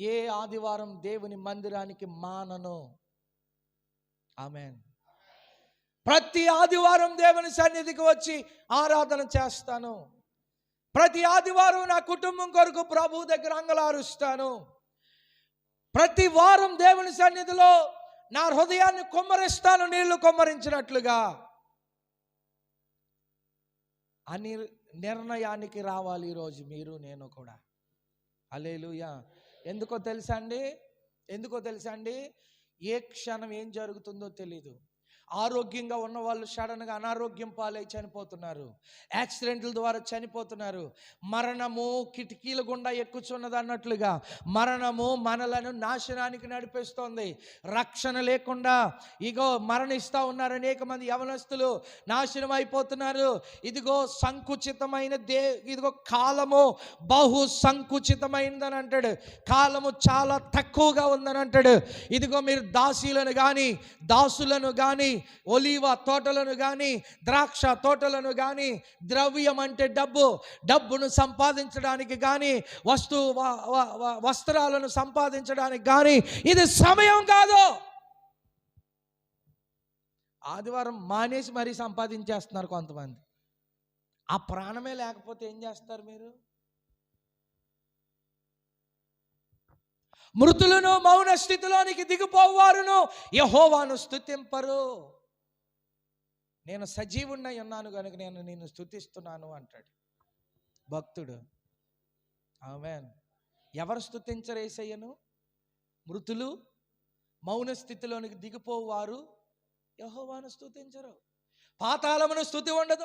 ఏ ఆదివారం దేవుని మందిరానికి మానను? ఆమెన్. ప్రతి ఆదివారం దేవుని సన్నిధికి వచ్చి ఆరాధన చేస్తాను. ప్రతి ఆదివారం నా కుటుంబం కొరకు ప్రభు దగ్గర అంగలారుస్తాను. ప్రతి వారం దేవుని సన్నిధిలో నా హృదయాన్ని కుమ్మరిస్తాను నీళ్ళు కుమ్మరించినట్లుగా. అని నిర్ణయానికి రావాలి ఈరోజు మీరు నేను కూడా. అలేలుయా ఎందుకో తెలుసా అండి? ఎందుకో తెలుసా అండి? ఏ క్షణం ఏం జరుగుతుందో తెలీదు. ఆరోగ్యంగా ఉన్న వాళ్ళు సడన్గా అనారోగ్యం పాలై చనిపోతున్నారు. యాక్సిడెంట్ల ద్వారా చనిపోతున్నారు. మరణము కిటికీల గుండా ఎక్కుచున్నది అన్నట్లుగా మరణము మనలను నాశనానికి నడిపిస్తోంది. రక్షణ లేకుండా ఇగో మరణిస్తూ ఉన్నారు అనేక మంది యవనస్తులు. నాశనం అయిపోతున్నారు. ఇదిగో సంకుచితమైన దే ఇదిగో కాలము బహు సంకుచితమైనదని అంటాడు. కాలము చాలా తక్కువగా ఉందని అంటాడు. ఇదిగో మీరు దాసీలను కానీ దాసులను కానీ ఒలీవ తోటలను కానీ ద్రాక్ష తోటలను కానీ ద్రవ్యం అంటే డబ్బు. డబ్బును సంపాదించడానికి కానీ వస్తు వ- వ- వస్త్రాలను సంపాదించడానికి కానీ ఇది సమయం కాదు. ఆదివారం మానేసి మరీ సంపాదించేస్తున్నారు కొంతమంది. ఆ ప్రాణమే లేకపోతే ఏం చేస్తారు మీరు? మృతులను మౌన స్థితిలోనికి దిగిపోవారును. యహోవాను స్థుతింపరు నేను సజీవుణ్ణై ఉన్నాను కనుక నేను నిన్ను స్థుతిస్తున్నాను అంటాడు. భక్తుడు ఆమెన్. ఎవరు స్థుతించరేసయ్యను మృతులు మౌన స్థితిలోనికి దిగిపోవారు. యహోవాను స్థుతించరు పాతాళమును స్థుతి ఉండదు.